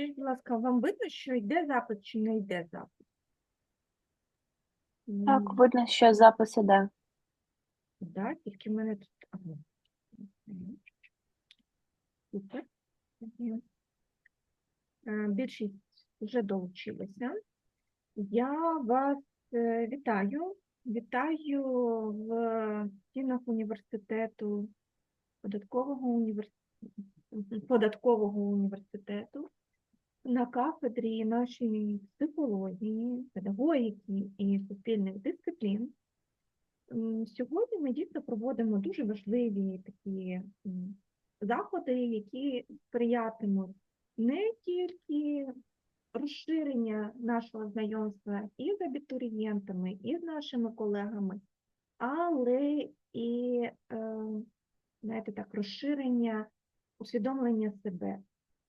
Скажіть, будь ласка, вам видно, що йде запис чи не йде запис? Так, видно, що запис іде. Да, тільки в мене тут. Ага. Супер. Е, Більшість вже долучилася. Я вас е, вітаю. Вітаю в стінах університету, податкового університету, податкового університету на кафедрі нашої психології, педагогіки і суспільних дисциплін. Сьогодні ми дійсно проводимо дуже важливі такі заходи, які сприятимуть не тільки розширення нашого знайомства і з абітурієнтами, і з нашими колегами, але і, е, знаєте, так, розширення усвідомлення себе,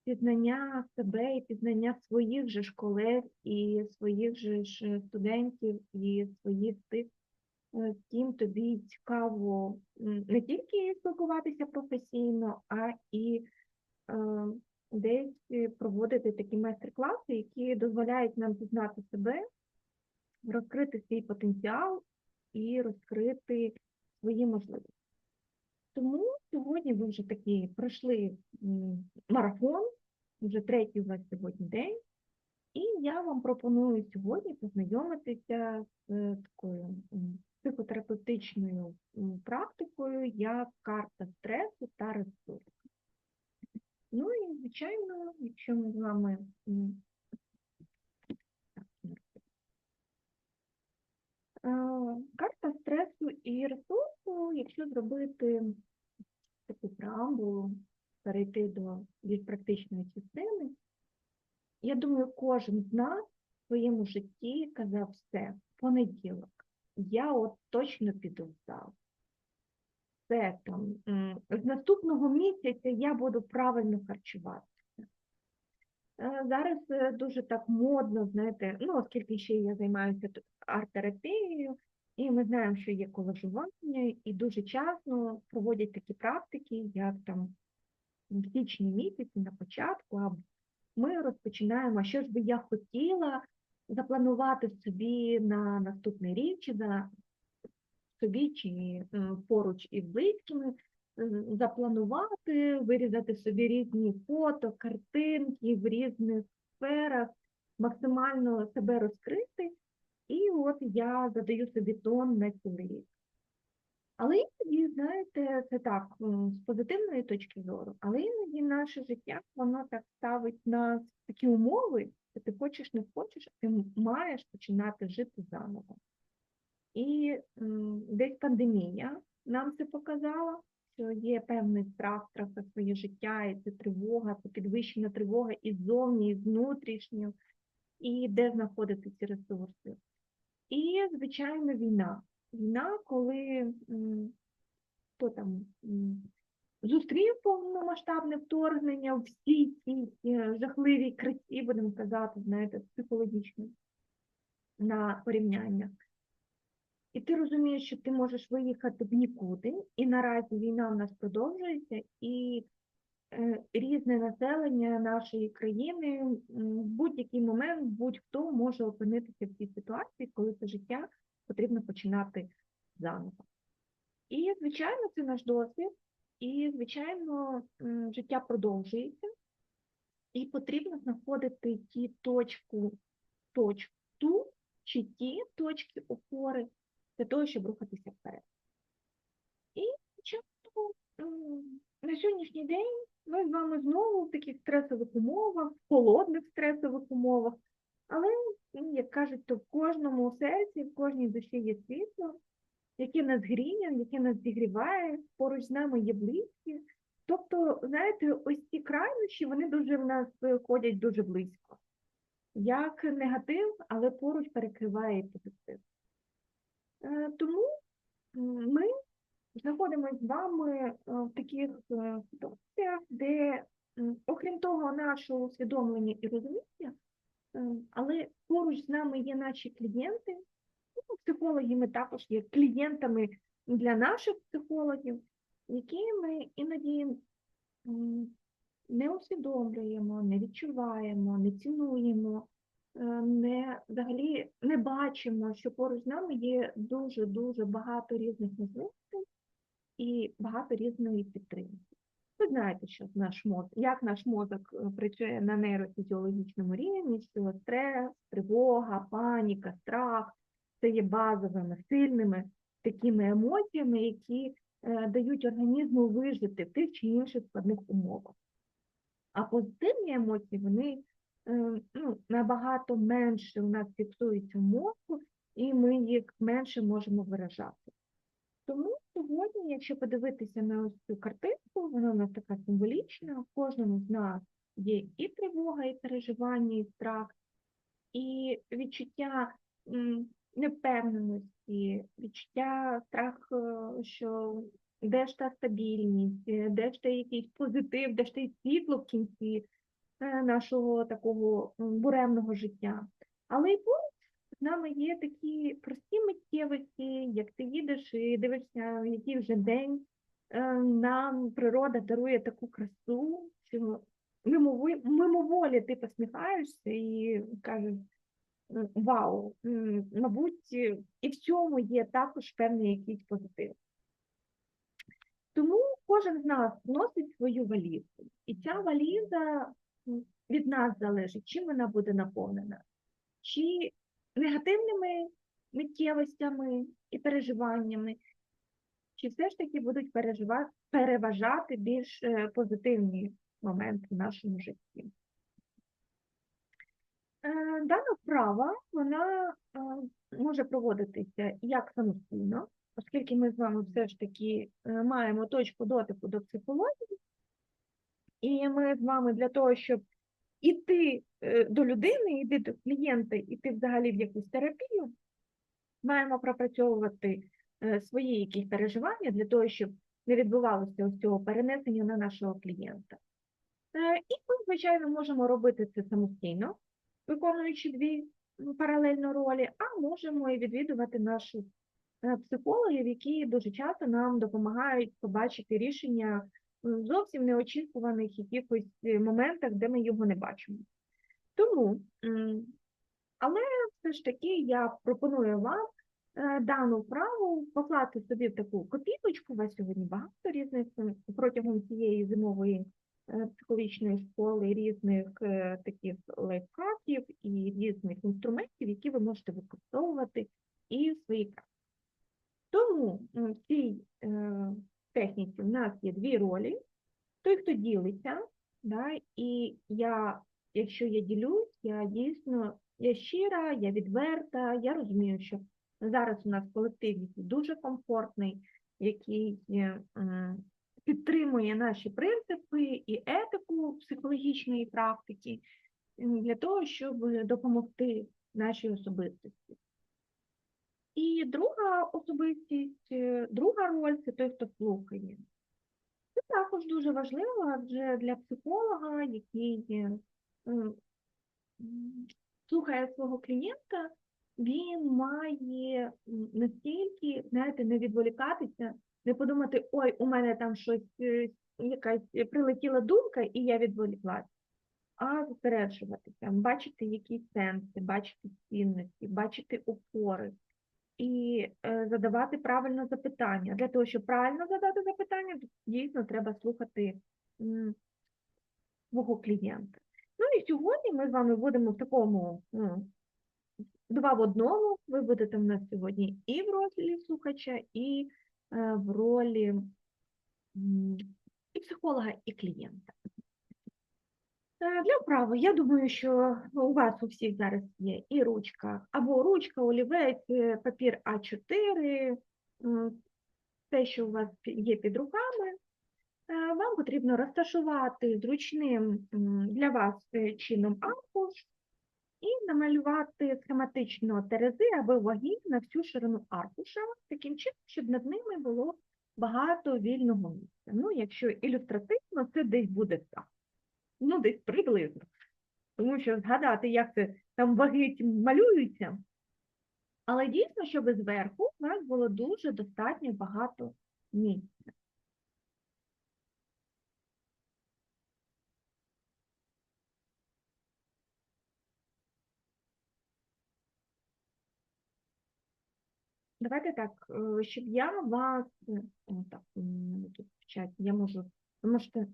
пізнання себе і пізнання своїх же ж колег і своїх же ж студентів і своїх тих е, з ким тобі цікаво не тільки спілкуватися професійно, а і е, десь е, проводити такі майстер-класи, які дозволяють нам пізнати себе, розкрити свій потенціал і розкрити свої можливості. Тому сьогодні ви вже таки пройшли марафон, вже третій у вас сьогодні день. І я вам пропоную сьогодні познайомитися з е, такою психотерапевтичною практикою, як карта стресу та ресурсу. Ну і, звичайно, якщо ми з вами е, карта стресу і ресурсу, якщо зробити таку преамбулу, перейти до більш практичної частини, я думаю, кожен з нас в своєму житті казав все, понеділок, я от точно піду в зал. Все там, з наступного місяця я буду правильно харчуватися. Е, Зараз е, дуже так модно, знаєте, ну, оскільки ще я займаюся арт-терапією, і ми знаємо, що є колажування, і дуже часто проводять такі практики, як там в січні місяці на початку, або ми розпочинаємо, що ж би я хотіла запланувати собі на наступний рік, чи за собі, чи поруч із близькими, запланувати, вирізати собі різні фото, картинки в різних сферах, максимально себе розкрити. І от я задаю собі тон на цілий рік. Але іноді, знаєте, це так, з позитивної точки зору, але іноді наше життя, воно так ставить нас в такі умови, що ти хочеш, не хочеш, ти маєш починати жити заново. І десь пандемія нам це показала, що є певний страх, страх за своє життя, і це тривога, це підвищена тривога і ззовні, і внутрішньо, і де знаходити ці ресурси. І, звичайно, війна. Війна, коли хто там зустрів повномасштабне вторгнення в всій цій е, жахливій красі, будемо казати, знаєте, психологічно на порівняннях. І ти розумієш, що ти можеш виїхати в нікуди, і наразі війна в нас продовжується, і різне населення нашої країни в будь-який момент будь-хто може опинитися в цій ситуації, коли це життя потрібно починати заново. І, звичайно, це наш досвід, і, звичайно, життя продовжується, і потрібно знаходити ті точку, точку ту чи ті точки опори для того, щоб рухатися вперед. І м, на сьогоднішній день ми з вами знову в таких стресових умовах, в холодних стресових умовах, але, як кажуть, то в кожному серці, в кожній душі є світло, яке нас гріє, яке нас зігріває, поруч з нами є близькі. Тобто, знаєте, ось ці крайнощі, вони дуже в нас е, ходять дуже близько. Як негатив, але поруч перекриває позитив. Е, Тому ми знаходимося з вами е, в таких е, ситуаціях, де, окрім того, нашого усвідомлення і розуміння, е, але поруч з нами є наші клієнти. Ну, Психологи ми також є клієнтами для наших психологів, які ми іноді не усвідомлюємо, не відчуваємо, не цінуємо, не взагалі не бачимо, що поруч з нами є дуже-дуже багато різних можливостей і багато різної підтримки. Ви знаєте, що наш мозок, як наш мозок е, працює на нейрофізіологічному рівні, що стрес, тривога, паніка, страх це є базовими, сильними такими емоціями, які е, дають організму вижити в тих чи інших складних умовах. А позитивні емоції, вони е, ну, набагато менше у нас фіксуються в мозку, і ми їх менше можемо виражати. Тому сьогодні, якщо подивитися на ось цю картинку, вона у нас така символічна, в кожному з нас є і тривога, і переживання, і страх, і відчуття м, невпевненості, відчуття страх, що де ж та стабільність, е, де ж та якийсь позитив, де ж та й світло в кінці е, нашого такого буремного життя. Але і поруч з нами є такі прості миттєвості, як ти їдеш і дивишся, який вже день е, нам природа дарує таку красу, що мимоволі, ти посміхаєшся і кажеш, вау, мабуть, і в цьому є також певний якийсь позитив. Тому кожен з нас носить свою валізу, і ця валіза від нас залежить, чим вона буде наповнена, чи негативними миттєвостями і переживаннями, чи все ж таки будуть пережива- переважати більш е, позитивні моменти в нашому житті. Е, Дана вправа вона е, може проводитися як самостійно, оскільки ми з вами все ж таки маємо точку дотику до психології, і ми з вами для того, щоб іти е, до людини, іти до клієнта, іти взагалі в якусь терапію, маємо пропрацьовувати е, свої якісь переживання для того, щоб не відбувалося ось цього перенесення на нашого клієнта. Е, І ми, звичайно, можемо робити це самостійно, виконуючи дві паралельно ролі, а можемо і відвідувати наших е, психологів, які дуже часто нам допомагають побачити рішення зовсім неочікуваних якихось е, моментах, де ми його не бачимо. Тому, але все ж таки я пропоную вам е, дану вправу покласти собі в таку копілочку, у вас сьогодні багато різних протягом цієї зимової е, психологічної школи різних таких лайфхаків і різних інструментів, які ви можете використовувати і в своїй практиці. Тому в цій техніці в нас є дві ролі. Той, хто ділиться, да, і я, якщо я ділюсь, я дійсно я щира, я відверта, я розумію, що зараз у нас колектив який дуже комфортний, який е, підтримує наші принципи і етику психологічної практики для того, щоб допомогти нашій особистості. І друга особистість, е, друга роль це той, хто слухає. Це також дуже важливо, адже для психолога, який е, слухає свого клієнта, він має настільки, знаєте, не відволікатися, не подумати, ой, у мене там щось, е, якась прилетіла думка, і я відволіклась. А зосереджуватися, бачити якісь сенси, бачити цінності, бачити опори і е, задавати правильно запитання. Для того, щоб правильно задати запитання, дійсно треба слухати свого клієнта. Ну і сьогодні ми з вами будемо в такому ну, два в одному. Ви будете в нас сьогодні і в ролі слухача, і е, в ролі і психолога, і клієнта. Е, Для вправи, я думаю, що у вас у всіх зараз є і ручка, або ручка, олівець, е, папір А4, те, що у вас є під руками. Е, Вам потрібно розташувати зручним для вас чином аркуш і намалювати схематично терези або ваги на всю ширину аркуша, таким чином, щоб над ними було багато вільного місця. Ну, якщо ілюстративно, це десь буде так ну десь приблизно. Тому що згадати, як це там ваги малюються. Але дійсно, щоб зверху у нас було дуже достатньо багато місця. Давайте так, е, щоб я вас. О, так, я можу, ви можете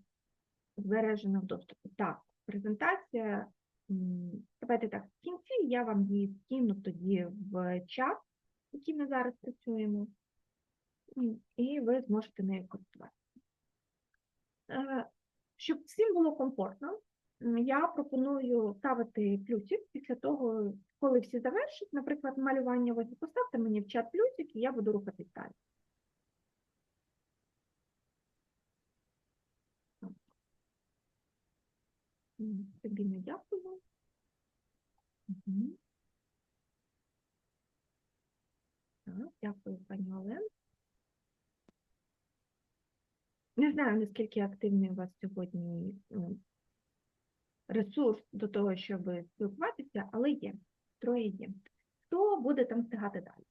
збережено в доступі. Так, презентація, давайте так, в кінці я вам її скину тоді в чат, який ми зараз працюємо, і ви зможете нею користуватися. Е, Щоб всім було комфортно, я пропоную ставити плюсик після того, коли всі завершать, наприклад, малювання, ось поставте мені в чат плюсик, і я буду рухатись далі. Так. М, Тобі не дякую. Так, дякую, пані Олен. Не знаю, наскільки активний у вас сьогодні ресурс до того, щоб спілкуватися, але є, троє є. Хто буде там встигати далі?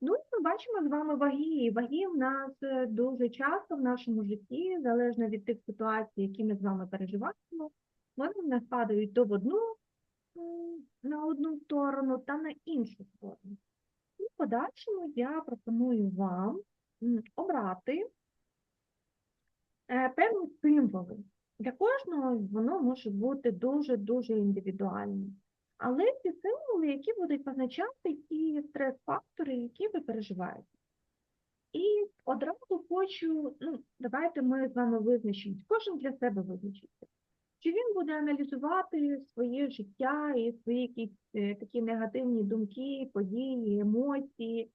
Ну, ми бачимо з вами ваги. Ваги в нас е, дуже часто в нашому житті, залежно від тих ситуацій, які ми з вами переживаємо, вони в падають то в одну на одну сторону, та на іншу сторону. І в подальшому я пропоную вам обрати е, певні символи. Для кожного воно може бути дуже-дуже індивідуальним. Але ці символи, які будуть позначати ті стрес-фактори, які ви переживаєте. І одразу хочу, ну, давайте ми з вами визначимось, кожен для себе визначиться. Чи він буде аналізувати своє життя і свої якісь е, такі негативні думки, події, емоції,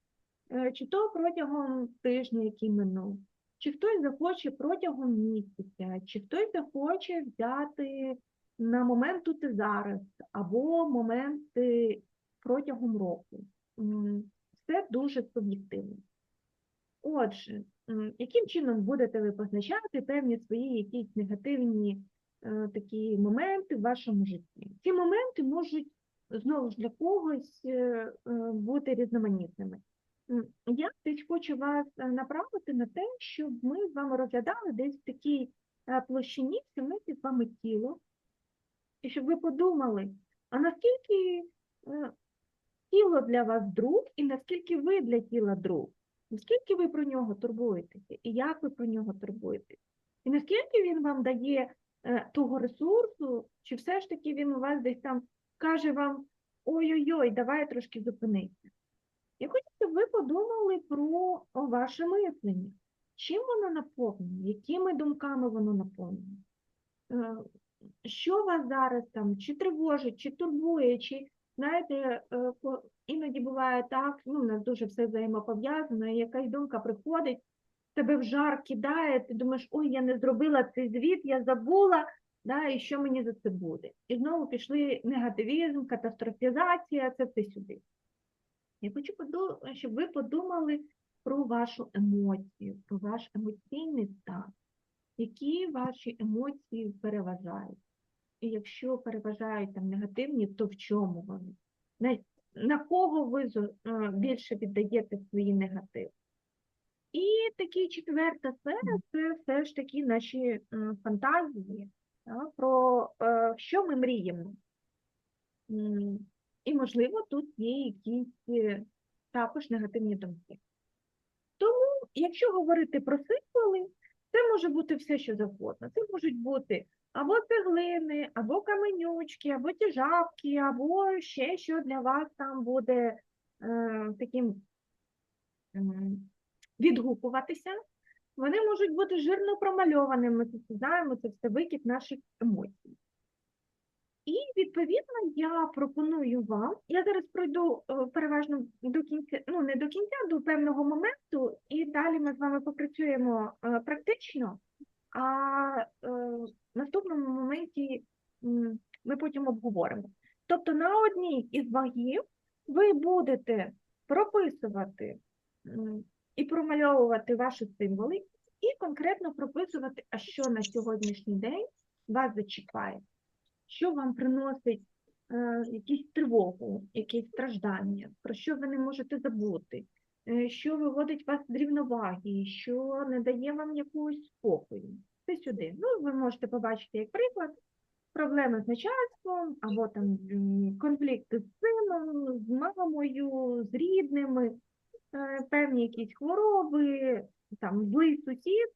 е, чи то протягом тижня, який минув, чи хтось захоче протягом місяця, чи хтось захоче взяти на момент тут і зараз, або моменти протягом року. Все дуже суб'єктивно. Отже, яким чином будете ви позначати певні свої якісь негативні е, такі моменти в вашому житті? Ці моменти можуть знову ж для когось е, е, бути різноманітними. Я десь хочу вас е, направити на те, щоб ми з вами розглядали десь в такій е, площині всі з вами тіло, і щоб ви подумали, а наскільки е, тіло для вас друг, і наскільки ви для тіла друг? Наскільки ви про нього турбуєтеся, і як ви про нього турбуєтесь? І наскільки він вам дає е, того ресурсу, чи все ж таки він у вас десь там каже вам ой-ой-ой, давай трошки зупинися. Я хочу, щоб ви подумали про ваше мислення. Чим воно наповнене, якими думками воно наповнене? Е, Що вас зараз там чи тривожить, чи турбує, чи знаєте, е, іноді буває так, ну, у нас дуже все взаємопов'язано, і якась думка приходить, тебе в жар кидає, ти думаєш, ой, я не зробила цей звіт, я забула, да, і що мені за це буде? І знову пішли негативізм, катастрофізація, це все сюди. Я хочу, щоб ви подумали про вашу емоцію, про ваш емоційний стан, які ваші емоції переважають. І якщо переважають там негативні, то в чому вони? На, на кого ви е, більше віддаєте свої негативи? І такий четверта сфера це все ж таки наші фантазії да, про е, що ми мріємо. І, можливо, тут є якісь е, також негативні думки. Тому, якщо говорити про символи, це може бути все, що завгодно. Це можуть бути або цеглини, або каменючки, або ті або ще що для вас там буде е, таким відгукуватися. Вони можуть бути жирно промальованими, ми це знаємо, це все викид наших емоцій. І відповідно я пропоную вам, я зараз пройду е, переважно до кінця, ну не до кінця, до певного моменту, і далі ми з вами попрацюємо е, практично, а е, в наступному моменті ми потім обговоримо. Тобто на одній із вагів ви будете прописувати і промальовувати ваші символи, і конкретно прописувати, а що на сьогоднішній день вас зачіпає що вам приносить е, якісь тривогу, якісь страждання, про що ви не можете забути, е, що виводить вас з рівноваги, що не дає вам якогось спокою. Це сюди. Ну, ви можете побачити, як приклад, проблеми з начальством, або там конфлікти з сином, з мамою, з рідними. Е, певні якісь хвороби, там злий сусід,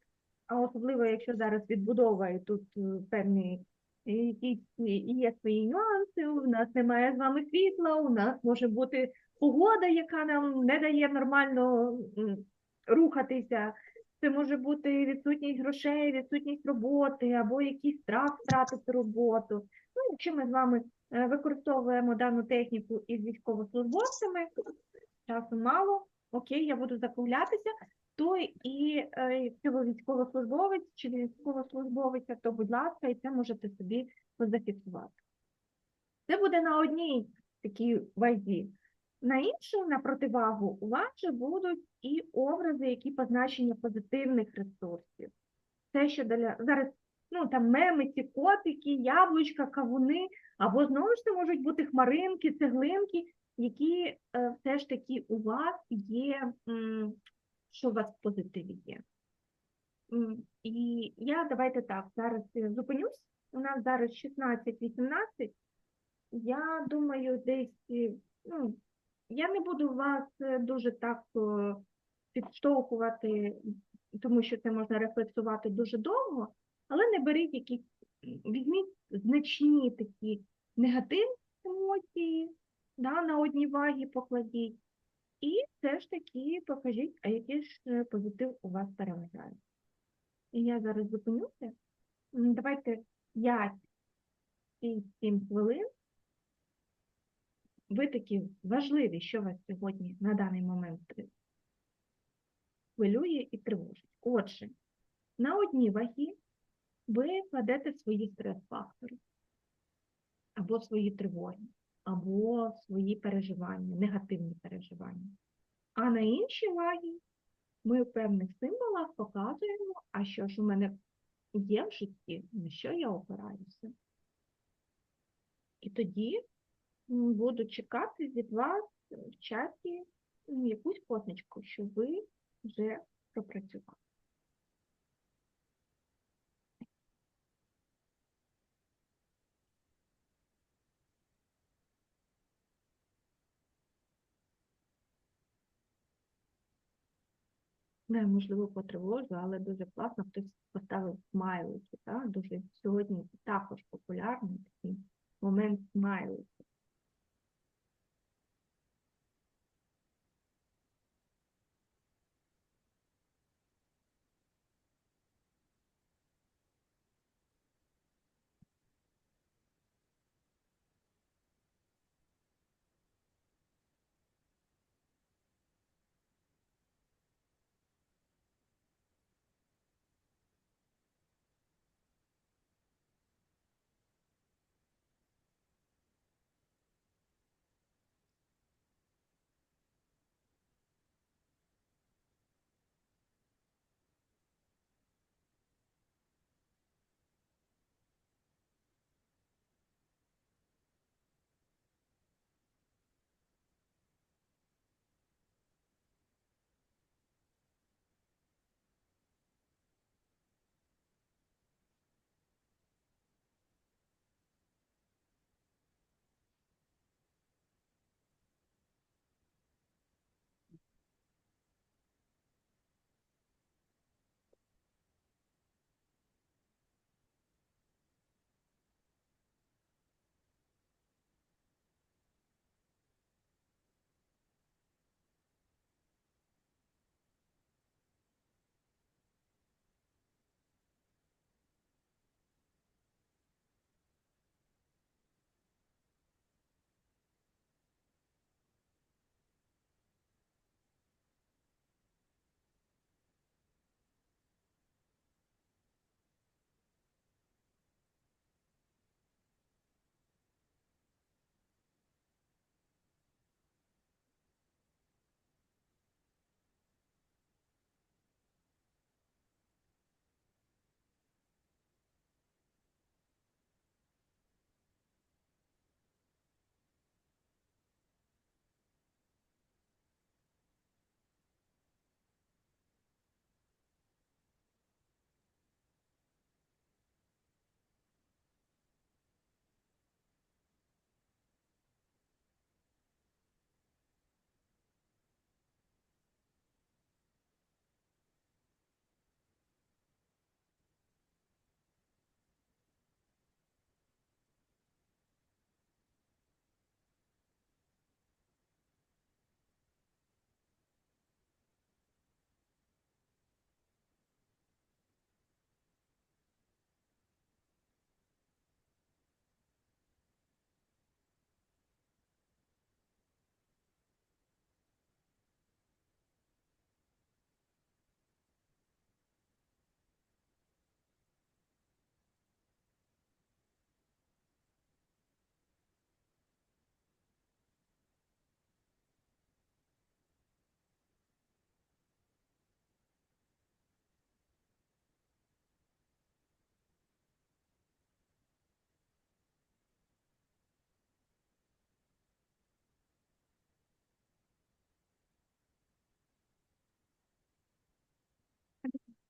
а особливо якщо зараз відбудова тут е, певні якісь є свої нюанси, у нас немає з вами світла, у нас може бути погода, яка нам не дає нормально рухатися. Це може бути відсутність грошей, відсутність роботи або якийсь страх втратити роботу. Ну, якщо ми з вами е, використовуємо дану техніку із військовослужбовцями, часу мало, окей, я буду закруглятися, то і е, якщо ви військовослужбовець чи військовослужбовиця, то будь ласка, і це можете собі зафіксувати. Це буде на одній такій вазі. На іншу, на противагу, у вас же будуть і образи, які позначені позитивних ресурсів. Це, що для зараз, ну там меми, котики, яблучка, кавуни, або знову ж це можуть бути хмаринки, цеглинки, які е, все ж таки у вас є, що у вас в позитиві є. І я давайте так, зараз зупинюсь. У нас зараз 16-18. Я думаю, десь, е, ну, я не буду вас е, дуже так е, підштовхувати, тому що це можна рефлексувати дуже довго, але не беріть якісь, візьміть значні такі негативні емоції, да, на одній вагі покладіть, і все ж таки покажіть, а який ж е, позитив у вас переважає. І я зараз зупинюся. Давайте 5-7 хвилин. Ви такі важливі, що вас сьогодні на даний момент хвилює і тривожить. Отже, на одній вагі ви кладете свої стрес-фактори, або свої тривоги, або свої переживання, негативні переживання. А на іншій вагі ми в певних символах показуємо, а що ж у мене є в житті, на що я опираюся. І тоді буду чекати від вас в чаті якусь позначку, що ви вже пропрацювали. Не, можливо, потривожу, але дуже класно хтось поставив смайлики. Так? Дуже сьогодні також популярний такий момент смайлики.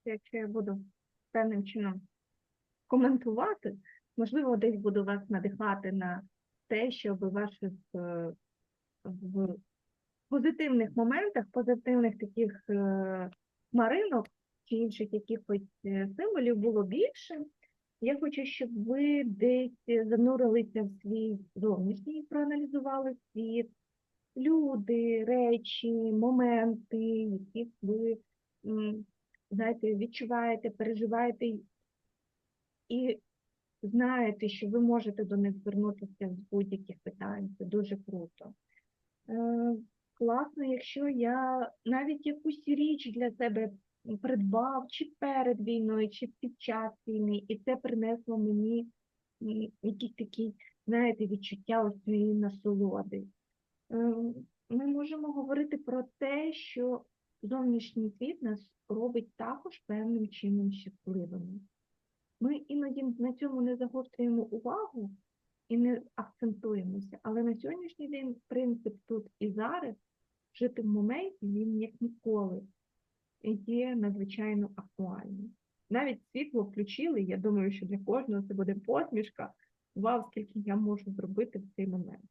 Якщо я буду певним чином коментувати, можливо, десь буду вас надихати на те, щоб ваших е, в позитивних моментах, позитивних таких е, хмаринок чи інших якихось е, символів було більше. Я хочу, щоб ви десь занурилися в свій зовнішній, проаналізували світ, люди, речі, моменти, яких ви знаєте, відчуваєте, переживаєте і- знаєте, що ви можете до них звернутися з будь-яких питань. Це дуже круто. Е, класно, якщо я навіть якусь річ для себе придбав чи перед війною, чи під час війни, і це принесло мені якісь такі, знаєте, відчуття ось цієї насолоди. Е, Ми можемо говорити про те, що зовнішній світ нас робить також певним чином щасливими. Ми іноді на цьому не загострюємо увагу і не акцентуємося, але на сьогоднішній день принцип тут і зараз жити в моменті він як ніколи є надзвичайно актуальним. Навіть світло включили, я думаю, що для кожного це буде посмішка. Вау, скільки я можу зробити в цей момент.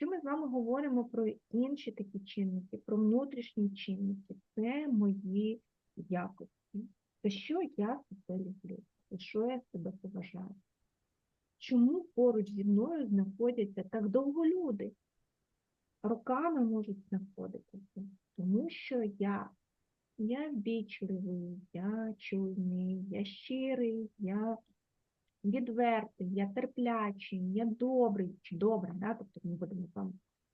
Якщо ми з вами говоримо про інші такі чинники, про внутрішні чинники, це мої якості. За що я себе люблю, за що я себе поважаю. Чому поруч зі мною знаходяться так довго люди? Роками можуть знаходитися, тому що я, я ввічливий, я чуйний, я щирий, я відвертий, я терплячий, я добрий чи добра, да? тобто ми будемо з вами.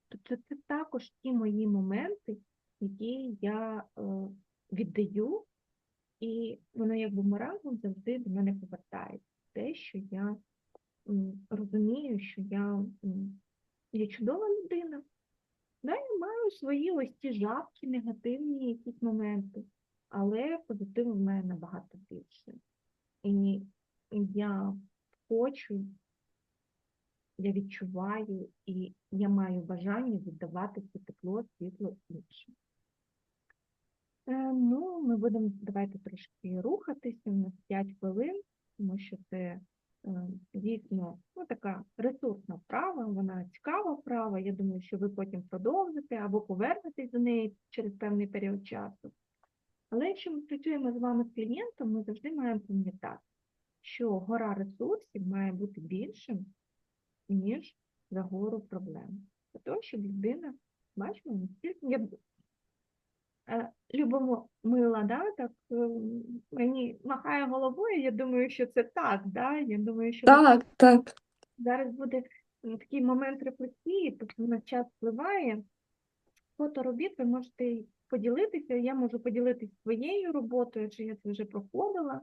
Тобто це також ті мої моменти, які я е, віддаю, і воно як бумерангом завжди до мене повертається. Те, що я м, розумію, що я м, є чудова людина. Да, я маю свої ось ті жабки, негативні якісь моменти, але позитиву в мене набагато більше. І я хочу, я відчуваю і я маю бажання віддавати це тепло, світло іншим. Е, Ну, ми будемо давайте трошки рухатися, у нас 5 хвилин, тому що це е, дійсно ну, така ресурсна вправа, вона цікава вправа. Я думаю, що ви потім продовжите або повернетесь до неї через певний період часу. Але якщо ми працюємо з вами з клієнтом, ми завжди маємо пам'ятати, що гора ресурсів має бути більшим, ніж за гору проблем. Для того, щоб людина, бачимо, наскільки я е, любимо мила, да, так е, мені махає головою, я думаю, що це так, да? я думаю, що Так, так. зараз буде такий момент рефлексії, тобто на час впливає. Фоторобіт ви можете поділитися, я можу поділитися своєю роботою, адже я це вже проходила.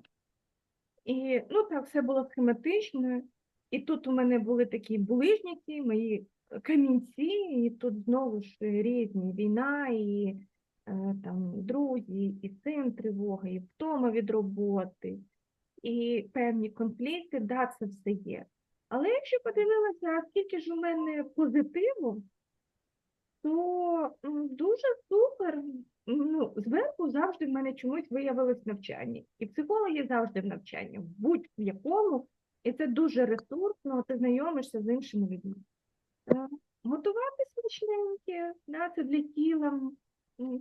І ну так, все було схематично. І тут у мене були такі булижники, мої камінці, і тут знову ж різні війна, і е, там друзі, і син тривога, і втома від роботи, і певні конфлікти, да, це все є. Але якщо подивилася, а скільки ж у мене позитиву, то дуже супер. Ну, зверху завжди в мене чомусь виявилось навчання. І психологи завжди в навчанні, в будь-якому, і це дуже ресурсно, ти знайомишся з іншими людьми. Е, Готувати смачненьке, да, це для тіла,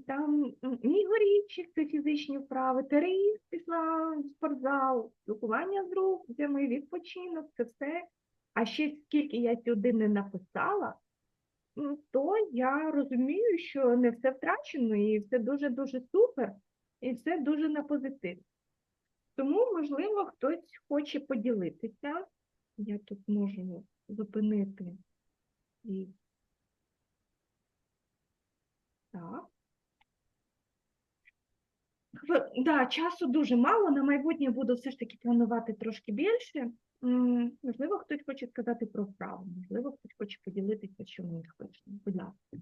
там мій горічик, це фізичні вправи, терейс, пішла в спортзал, спілкування з друзями, відпочинок, це все. А ще скільки я сюди не написала, то я розумію, що не все втрачено, і все дуже-дуже супер, і все дуже на позитив. Тому, можливо, хтось хоче поділитися. Я тут можу зупинити і так. Да, часу дуже мало. На майбутнє буду все ж таки планувати трошки більше. Можливо, хтось хоче сказати про вправу, можливо, хтось хоче поділитися, що них точно. Будь ласка.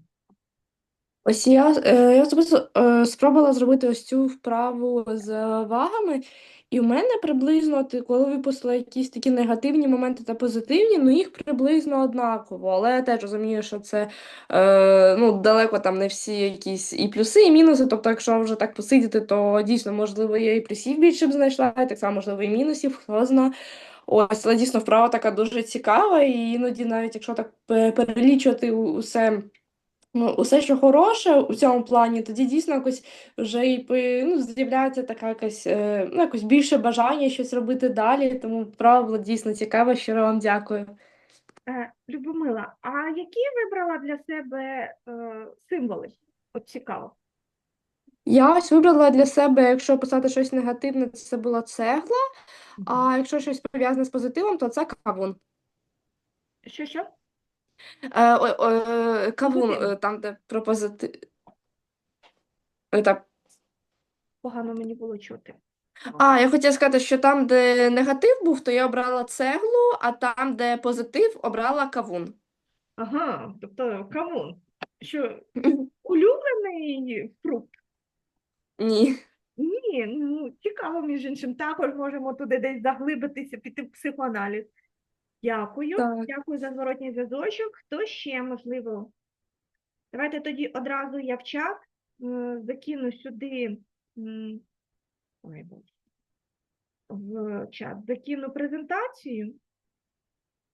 Ось я, е, я особисто е, спробувала зробити ось цю вправу з вагами, і в мене приблизно, ти, коли випустила якісь такі негативні моменти та позитивні, ну їх приблизно однаково. Але я теж розумію, що це е, ну, далеко там не всі якісь і плюси, і мінуси. Тобто, якщо вже так посидіти, то дійсно, можливо, я і плюсів більше б знайшла, і так само, можливо, і мінусів, хто зна. Ось, але дійсно вправа така дуже цікава, і іноді, навіть якщо так перелічувати у- усе. Ну, усе, що хороше у цьому плані, тоді дійсно якось вже і пи- ну, з'являється така якась, е, ну, якось більше бажання щось робити далі, тому право було дійсно цікаво, щиро вам дякую. Е, Любомила, а які вибрала для себе е, символи? От цікаво. Я ось вибрала для себе, якщо писати щось негативне, це була цегла, а якщо щось пов'язане з позитивом, то це кавун. Що що? Е, о, о, е, кавун, е, там, де про позитив. Е, так. Погано мені було чути. А, я хотіла сказати, що там, де негатив був, то я обрала цеглу, а там, де позитив, обрала кавун. Ага, тобто кавун. Що улюблений фрукт? Ні. Ні, ну цікаво, між іншим, також можемо туди десь заглибитися, піти в психоаналіз. Дякую, Так. дякую за зворотній зв'язочок. Хто ще можливо? Давайте тоді одразу я в чат е, закину сюди. Ой, Боже. В чат закину презентацію,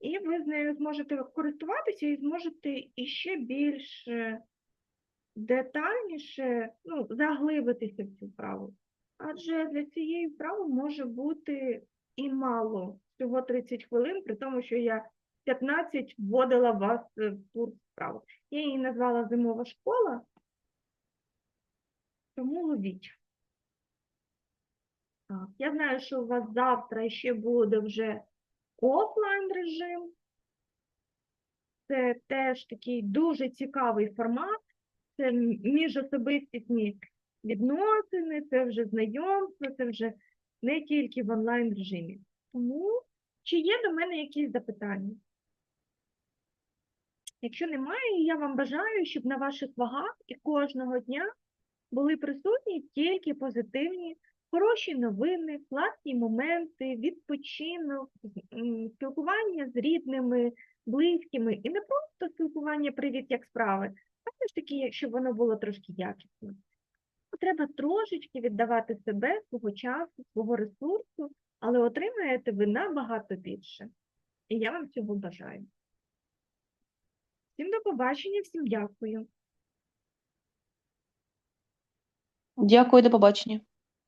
і ви з нею зможете користуватися і зможете іще більш детальніше ну, заглибитися в цю вправу. Адже для цієї вправи може бути і мало, всього 30 хвилин, при тому, що я 15 вводила вас е, в курс вправи. Я її назвала зимова школа, тому ловіть. Я знаю, що у вас завтра ще буде вже офлайн режим. Це теж такий дуже цікавий формат. Це міжособистісні відносини, це вже знайомство, це вже не тільки в онлайн режимі. Тому чи є до мене якісь запитання? Якщо немає, я вам бажаю, щоб на ваших вагах і кожного дня були присутні тільки позитивні, хороші новини, класні моменти, відпочинок, спілкування з рідними, близькими. І не просто спілкування привіт, як справи, а все ж таки, щоб воно було трошки якісно. Треба трошечки віддавати себе, свого часу, свого ресурсу, але отримаєте ви набагато більше. І я вам цього бажаю. Всім до побачення, всім дякую. Дякую, до побачення.